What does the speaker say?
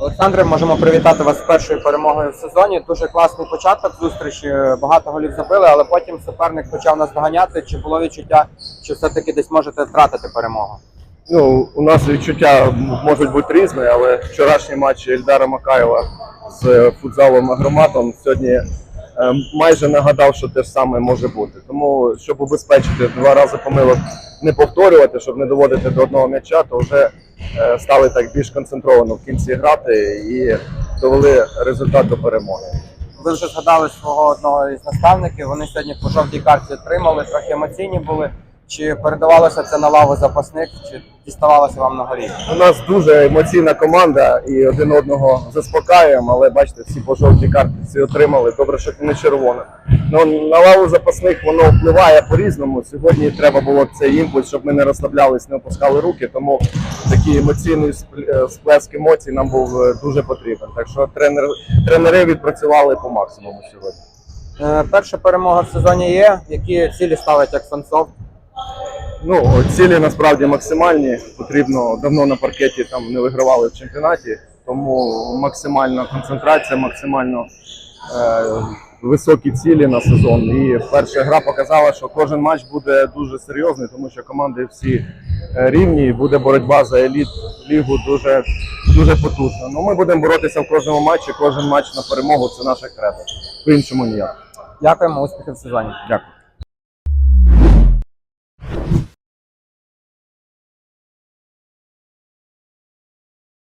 Олександре, можемо привітати вас з першою перемогою в сезоні. Дуже класний початок зустрічі. Багато голів забили, але потім суперник почав нас доганяти. Чи було відчуття, що все-таки десь можете втратити перемогу? Ну, у нас відчуття можуть бути різні, але вчорашній матч Ельдара Макаєва з футзалом Агроматом сьогодні е, майже нагадав, що те ж саме може бути. Тому, щоб убезпечити два рази помилок не повторювати, щоб не доводити до одного м'яча, то вже стали так більш концентровано в кінці грати і довели результат до перемоги. Ви вже згадали свого одного із наставників. Вони сьогодні по жовтій карті отримали, трохи емоційні були. Чи передавалося це на лаву запасних, чи діставалося вам на горі? У нас дуже емоційна команда і один одного заспокаюємо, але бачите, всі по жовтій картці отримали. Добре, що не червона. Ну на лаву запасних воно впливає по-різному. Сьогодні треба було цей імпульс, щоб ми не розслаблялись, не опускали руки. Тому такий емоційний е, сплеск емоцій нам був е, дуже потрібен. Так що тренер, тренери відпрацювали по максимуму сьогодні. Е, Перша перемога в сезоні є. Які цілі ставить як фанцов? Ну, цілі насправді максимальні. Потрібно давно на паркеті там не вигравали в чемпіонаті, тому максимальна концентрація, максимально е, високі цілі на сезон. І перша гра показала, що кожен матч буде дуже серйозний, тому що команди всі е, рівні. і Буде боротьба за еліт лігу дуже дуже потужна. Ну ми будемо боротися в кожному матчі. Кожен матч на перемогу це наша кредо. По іншому ніяк. Дякуємо, успіхів в сезоні. Дякую.